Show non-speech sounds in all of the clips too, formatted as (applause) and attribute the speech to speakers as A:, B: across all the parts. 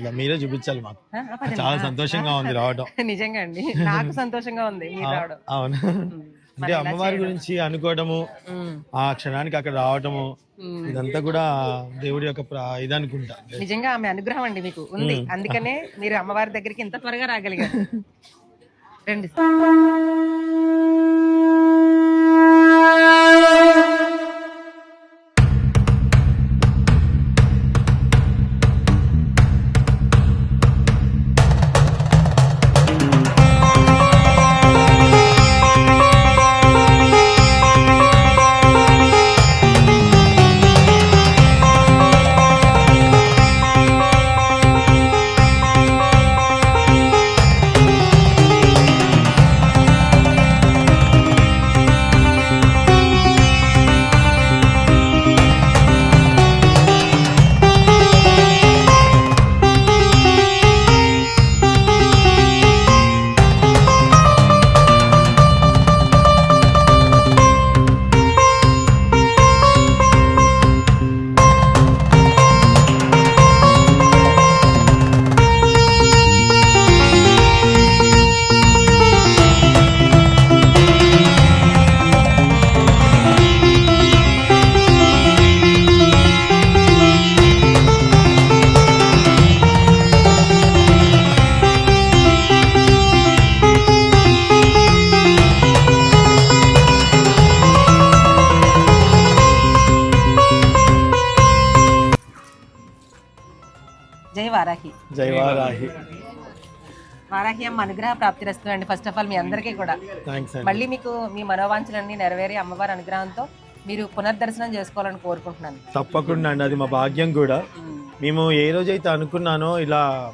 A: ఇలా మీరే చూపించాలి మాకు. చాలా సంతోషంగా ఉంది రావడం (laughs)
B: నిజంగా అండి. నాకు సంతోషంగా ఉంది మీరు రావడం.
A: అవును. అంటే అమ్మవారి గురించి అనుకోవడము. ఆ క్షణానికి అక్కడ రావడము
B: ఉమ్.
A: ఇదంతా కూడా దేవుడి యొక్క ఇది అనుకుంటా.
B: నిజంగా ఆమె అనుగ్రహం అండి మీకు ఉంది. అందుకనే మీరు అమ్మవారి దగ్గరికి ఇంత త్వరగా రాగలిగారు. (laughs) రండి. జై వారాహి. వారాహి అమ్మ అనుగ్రహ ప్రాప్తి రస్తు అండి ఫస్ట్ ఆఫ్ ఆల్ మీ అందరికీ కూడా. మళ్ళీ మీకు మీ మనోవాంఛలన్నీ నెరవేరి అమ్మవారి అనుగ్రహంతో మీరు పునర్దర్శనం చేసుకోవాలని కోరుకుంటున్నాను.
A: తప్పకుండా అండి. అది మా భాగ్యం కూడా. మేము ఏ రోజైతే అనుకున్నానో ఇలా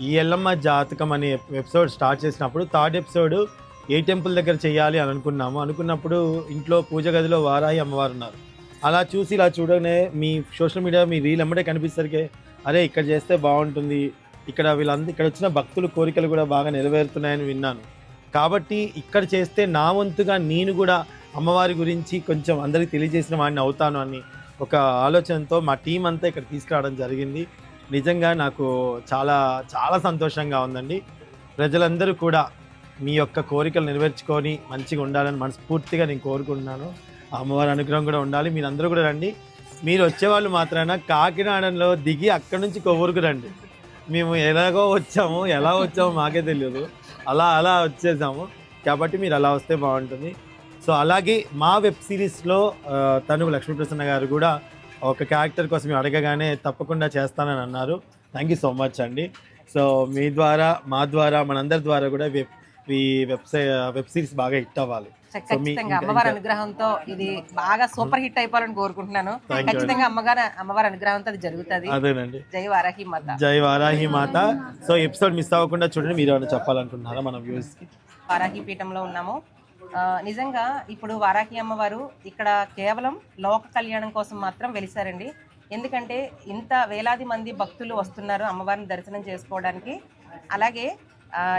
A: ఈ ఎల్లమ్మ జాతకం అనే ఎపిసోడ్ స్టార్ట్ చేసినప్పుడు థర్డ్ ఎపిసోడ్ ఏ టెంపుల్ దగ్గర చేయాలి అని అనుకున్నాము. అనుకున్నప్పుడు ఇంట్లో పూజ గదిలో వారాహి అమ్మవారు ఉన్నారు. అలా చూసి ఇలా చూడగానే మీ సోషల్ మీడియా మీ రీల్ ఎమ్మడే కనిపిసరికి అరే ఇక్కడ చేస్తే బాగుంటుంది. ఇక్కడ వీళ్ళందరూ ఇక్కడ వచ్చిన భక్తుల కోరికలు కూడా బాగా నెరవేరుతున్నాయని విన్నాను. కాబట్టి ఇక్కడ చేస్తే నా వంతుగా నేను కూడా అమ్మవారి గురించి కొంచెం అందరికీ తెలియజేసిన వాడిని అవుతాను అని ఒక ఆలోచనతో మా టీం అంతా ఇక్కడ తీసుకురావడం జరిగింది. నిజంగా నాకు చాలా చాలా సంతోషంగా ఉందండి. ప్రజలందరూ కూడా మీ యొక్క కోరికలు నెరవేర్చుకొని మంచిగా ఉండాలని మనస్ఫూర్తిగా నేను కోరుకుంటున్నాను. ఆ అమ్మవారి అనుగ్రహం కూడా ఉండాలి. మీరందరూ కూడా రండి. మీరు వచ్చేవాళ్ళు మాత్రాన కాకినాడలో దిగి అక్కడి నుంచి కొవ్వూరుకు రండి. మేము ఎలాగో వచ్చాము ఎలా వచ్చామో మాకే తెలియదు. అలా అలా వచ్చేసాము. కాబట్టి మీరు అలా వస్తే బాగుంటుంది. సో అలాగే మా వెబ్ సిరీస్లో తను లక్ష్మీప్రసన్న గారు కూడా ఒక క్యారెక్టర్ కోసం అడగగానే తప్పకుండా చేస్తానని అన్నారు. థ్యాంక్ యూ సో మచ్ అండి. సో మీ ద్వారా మా ద్వారా మనందరి ద్వారా కూడా వెబ్ ఈ వెబ్సైట్ వెబ్ సిరీస్ బాగా హిట్ అవ్వాలి.
B: ఖచ్చితంగా అమ్మవారి అనుగ్రహంతో ఇది బాగా సూపర్ హిట్ అయిపోవాలని కోరుకుంటున్నాను. ఖచ్చితంగా అమ్మగారు అమ్మవారి అనుగ్రహంతో అది జరుగుతుంది.
A: అదేనండి.
B: జై వారాహి మాత.
A: జై వారాహి మాత. సో ఎపిసోడ్ మిస్ అవ్వకుండా చూడండి మీరు ఏమైనా చెప్పాలనుకుంటున్నారా మన వ్యూస్కి
B: వారాహి పీఠంలో ఉన్నాము. నిజంగా ఇప్పుడు వారాహి అమ్మవారు ఇక్కడ కేవలం లోక కళ్యాణం కోసం మాత్రం వెలిసారండి. ఎందుకంటే ఇంత వేలాది మంది భక్తులు వస్తున్నారు అమ్మవారిని దర్శనం చేసుకోవడానికి. అలాగే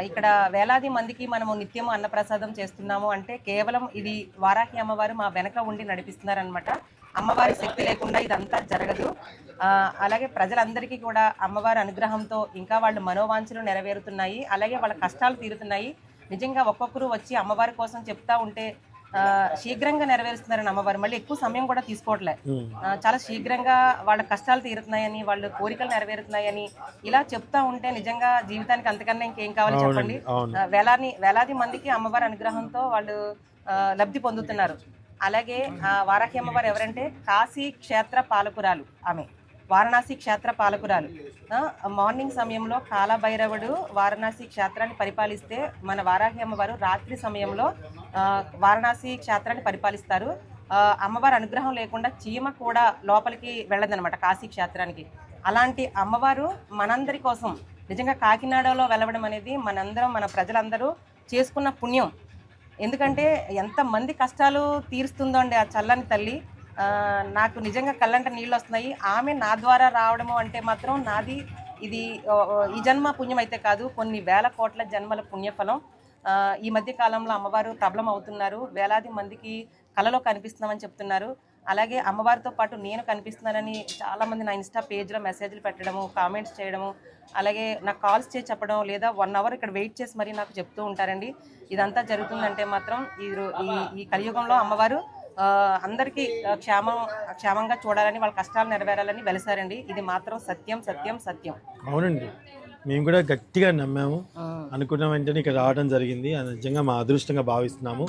B: ఇక్కడ వేలాది మందికి మనము నిత్యము అన్నప్రసాదం చేస్తున్నాము అంటే కేవలం ఇది వారాహి అమ్మవారు మా వెనక ఉండి నడిపిస్తున్నారనమాట అమ్మవారి శక్తి లేకుండా ఇదంతా జరగదు. ఆ, అలాగే ప్రజలందరికీ కూడా అమ్మవారి అనుగ్రహంతో ఇంకా వాళ్ళ మనోవాంఛలు నెరవేరుతున్నాయి. అలాగే వాళ్ళ కష్టాలు తీరుతున్నాయి. నిజంగా ఒక్కొక్కరు వచ్చి అమ్మవారి కోసం చెప్తా ఉంటే శీఘ్రంగా నెరవేరుస్తున్నారని అమ్మవారు మళ్ళీ ఎక్కువ సమయం కూడా తీసుకోవట్లే. చాలా శీఘ్రంగా వాళ్ళ కష్టాలు తీరుతున్నాయని వాళ్ళ కోరికలు నెరవేరుతున్నాయని ఇలా చెప్తా ఉంటే నిజంగా జీవితానికి అంతకన్నా ఇంకేం కావాలి చెప్పండి? వేలాది వేలాది మందికి అమ్మవారి అనుగ్రహంతో వాళ్ళు ఆ, లబ్ధి పొందుతున్నారు. అలాగే ఆ, వారాహి అమ్మవారు ఎవరంటే కాశీ క్షేత్ర పాలకురాలు ఆమె. వారణాసి క్షేత్ర పాలకురాలు. మార్నింగ్ సమయంలో కాలభైరవుడు వారణాసి క్షేత్రాన్ని పరిపాలిస్తే మన వారాహి అమ్మవారు రాత్రి సమయంలో వారణాసి క్షేత్రాన్ని పరిపాలిస్తారు. అమ్మవారి అనుగ్రహం లేకుండా చీమ కూడా లోపలికి వెళ్ళదనమాట కాశీ క్షేత్రానికి. అలాంటి అమ్మవారు మనందరి కోసం నిజంగా కాకినాడలో వెళ్ళడం అనేది మనందరం మన ప్రజలందరూ చేసుకున్న పుణ్యం. ఎందుకంటే ఎంతమంది కష్టాలు తీరుస్తుందో అండి ఆ చల్లని తల్లి. నాకు నిజంగా కళ్ళంట నీళ్ళు వస్తున్నాయి ఆమె నా ద్వారా రావడము అంటే మాత్రం నాది ఇది ఈ జన్మ పుణ్యం అయితే కాదు కొన్ని వేల కోట్ల జన్మల పుణ్యఫలం. ఈ మధ్య కాలంలో అమ్మవారు ప్రబలం అవుతున్నారు. వేలాది మందికి కళలో కనిపిస్తున్నామని చెప్తున్నారు. అలాగే అమ్మవారితో పాటు నేను కనిపిస్తున్నానని చాలామంది నా ఇన్స్టా పేజ్లో మెసేజ్లు పెట్టడము కామెంట్స్ చేయడము అలాగే నాకు కాల్స్ చేసి చెప్పడం లేదా వన్ అవర్ ఇక్కడ వెయిట్ చేసి మరీ నాకు చెప్తూ ఉంటారండి. ఇదంతా జరుగుతుందంటే మాత్రం ఈ ఈ- కలియుగంలో అమ్మవారు అందరికీ క్షేమం క్షేమంగా చూడాలని వాళ్ళ కష్టాలు నెరవేరాలని వెలిసారండి ఇది మాత్రం సత్యం సత్యం సత్యం.
A: అవునండి. మేము కూడా గట్టిగా నమ్మాము. అనుకున్న వెంటనే ఇక్కడ రావడం జరిగింది. అది నిజంగా మా అదృష్టంగా భావిస్తున్నాము.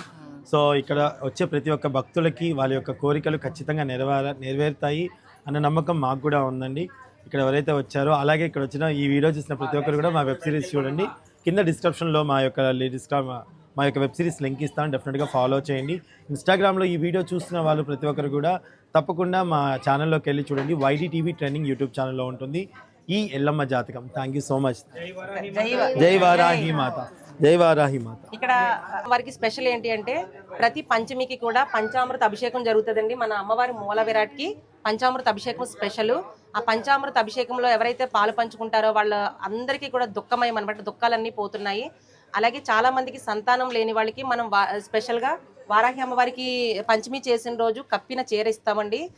A: సో ఇక్కడ వచ్చే ప్రతి ఒక్క భక్తులకి వాళ్ళ యొక్క కోరికలు ఖచ్చితంగా నెరవేర నెరవేరుతాయి అన్న నమ్మకం మాకు కూడా ఉందండి. ఇక్కడ ఎవరైతే వచ్చారో అలాగే ఇక్కడ వచ్చిన ఈ వీడియో చూసిన ప్రతి ఒక్కరు కూడా మా వెబ్ సిరీస్ చూడండి. కింద డిస్క్రిప్షన్లో మా యొక్క లేటెస్ట్ మా యొక్క వెబ్ సిరీస్ లింక్ ఇస్తాను. డెఫినెట్గా ఫాలో చేయండి. ఇన్స్టాగ్రామ్లో ఈ వీడియో చూస్తున్న వాళ్ళు ప్రతి ఒక్కరు కూడా తప్పకుండా మా ఛానల్లోకి వెళ్ళి చూడండి. వైడి టీవీ ట్రెండింగ్ యూట్యూబ్ ఛానల్లో ఉంటుంది. ఈ ఎల్లమ్మ జాతకం. థ్యాంక్ యూ సో మచ్
B: జై
A: వారాహి మాత. జై వారాహి మాత.
B: ఇక్కడ వారికి స్పెషల్ ఏంటి అంటే ప్రతి పంచమికి కూడా పంచామృత అభిషేకం జరుగుతుందండి. మన అమ్మవారి మూల విరాట్కి పంచామృత అభిషేకం స్పెషల్ ఆ పంచామృత అభిషేకంలో ఎవరైతే పాలు పంచుకుంటారో వాళ్ళ అందరికీ కూడా దుఃఖమయం అనమాట దుఃఖాలన్నీ పోతున్నాయి. అలాగే చాలా మందికి సంతానం లేని వాళ్ళకి మనం వా- స్పెషల్గా వారాహి అమ్మవారికి పంచమి చేసిన రోజు కప్పిన చీర ఇస్తామండి.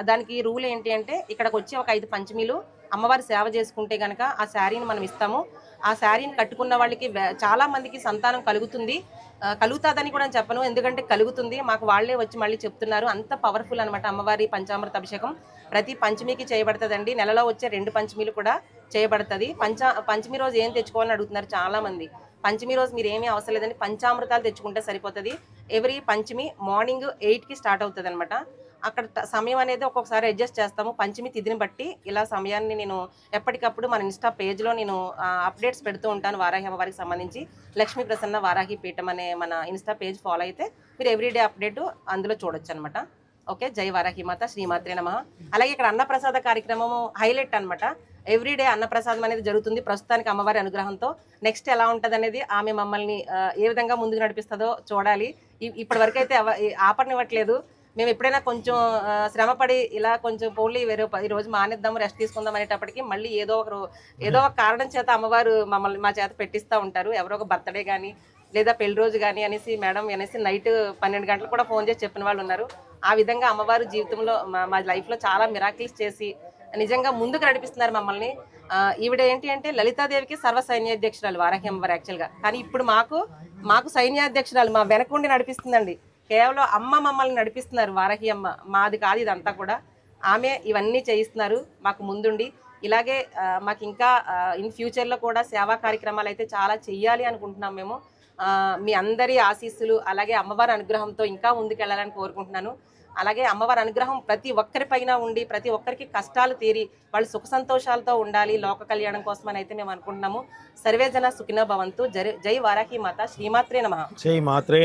B: దానికి రూల్ ఏంటి అంటే ఇక్కడికి వచ్చి ఒక ఐదు పంచమిలు అమ్మవారి సేవ చేసుకుంటే కనుక ఆ శారీని మనం ఇస్తాము. ఆ శారీని కట్టుకున్న వాళ్ళకి చాలా మందికి సంతానం కలుగుతుంది. కలుగుతుందని కలుగుతాదని కూడా చెప్పను ఎందుకంటే కలుగుతుంది. మాకు వాళ్ళే వచ్చి మళ్ళీ చెప్తున్నారు. అంత పవర్ఫుల్ అనమాట అమ్మవారి పంచామృత అభిషేకం. ప్రతి పంచమికి చేయబడుతుందండి. నెలలో వచ్చే రెండు పంచమిలు కూడా చేయబడుతుంది. పంచ పంచమి రోజు ఏం తెచ్చుకోవాలని అడుగుతున్నారు చాలా మంది పంచమి రోజు మీరు ఏమీ అవసరం లేదండి. పంచామృతాలు తెచ్చుకుంటే సరిపోతుంది. ఎవ్రీ పంచమి మార్నింగ్ ఎయిట్కి స్టార్ట్ అవుతుంది అనమాట అక్కడ సమయం అనేది ఒక్కొక్కసారి అడ్జస్ట్ చేస్తాము. పంచమి తిథిని బట్టి ఇలా సమయాన్ని నేను ఎప్పటికప్పుడు మన ఇన్స్టా పేజ్లో నేను అప్డేట్స్ పెడుతూ ఉంటాను వారాహి అమ్మవారికి సంబంధించి. లక్ష్మీ ప్రసన్న వారాహి పీఠం అనే మన ఇన్స్టా పేజ్ ఫాలో అయితే మీరు ఎవ్రీడే అప్డేట్ అందులో చూడొచ్చు అనమాట ఓకే? జై వారాహి మాత శ్రీమాత్రే నమ. అలాగే ఇక్కడ అన్నప్రసాద కార్యక్రమము హైలైట్ అనమాట ఎవ్రీడే అన్నప్రసాదం అనేది జరుగుతుంది. ప్రస్తుతానికి అమ్మవారి అనుగ్రహంతో. నెక్స్ట్ ఎలా ఉంటుంది అనేది ఆమె మమ్మల్ని ఏ విధంగా ముందుకు నడిపిస్తుందో చూడాలి. ఇప్పటి వరకు అయితే ఆపనివ్వట్లేదు. మేము ఎప్పుడైనా కొంచెం శ్రమపడి ఇలా కొంచెం పోన్లీ వేరే ఈ రోజు మానేద్దాం రెస్ట్ తీసుకుందాం అనేటప్పటికి మళ్ళీ ఏదో ఒక రో- ఏదో ఒక కారణం చేత అమ్మవారు మమ్మల్ని మా చేత పెట్టిస్తూ ఉంటారు. ఎవరో ఒక బర్త్డే కానీ లేదా పెళ్ళి రోజు కానీ అనేసి మేడం అనేసి నైట్ పన్నెండు గంటలు కూడా ఫోన్ చేసి చెప్పిన వాళ్ళు ఉన్నారు. ఆ విధంగా అమ్మవారు జీవితంలో మా లైఫ్లో చాలా మిరాకిల్స్ చేసి నిజంగా ముందుకు నడిపిస్తున్నారు మమ్మల్ని. ఈవిడేంటి ఈవిడ ఏంటి అంటే లలితాదేవికి సర్వ సైన్యాధ్యక్షురాలు వారాహి యాక్చువల్గా కానీ ఇప్పుడు మాకు మాకు సైన్యాధ్యక్షురాలు మా వెనకుండి నడిపిస్తుందండి. కేవలం అమ్మ మమ్మల్ని నడిపిస్తున్నారు వారాహి అమ్మ. మాది కాదు ఇదంతా కూడా. ఆమె ఇవన్నీ చేయిస్తున్నారు మాకు ముందుండి. ఇలాగే మాకు ఇంకా ఇన్ ఫ్యూచర్లో కూడా సేవా కార్యక్రమాలు అయితే చాలా చెయ్యాలి అనుకుంటున్నాం మేము. మీ అందరి ఆశీస్సులు అలాగే అమ్మవారి అనుగ్రహంతో ఇంకా ముందుకెళ్ళాలని కోరుకుంటున్నాను. అలాగే అమ్మవారి అనుగ్రహం ప్రతి ఒక్కరిపైన ఉండి ప్రతి ఒక్కరికి కష్టాలు తీరి వాళ్ళు సుఖ సంతోషాలతో ఉండాలి లోక కళ్యాణం కోసం అని అయితే మేము అనుకుంటున్నాము. సర్వేజన సుఖినో భవంతు. జై జై వారాహి మాత. శ్రీమాత్రే నమ.
A: జై మాత్రే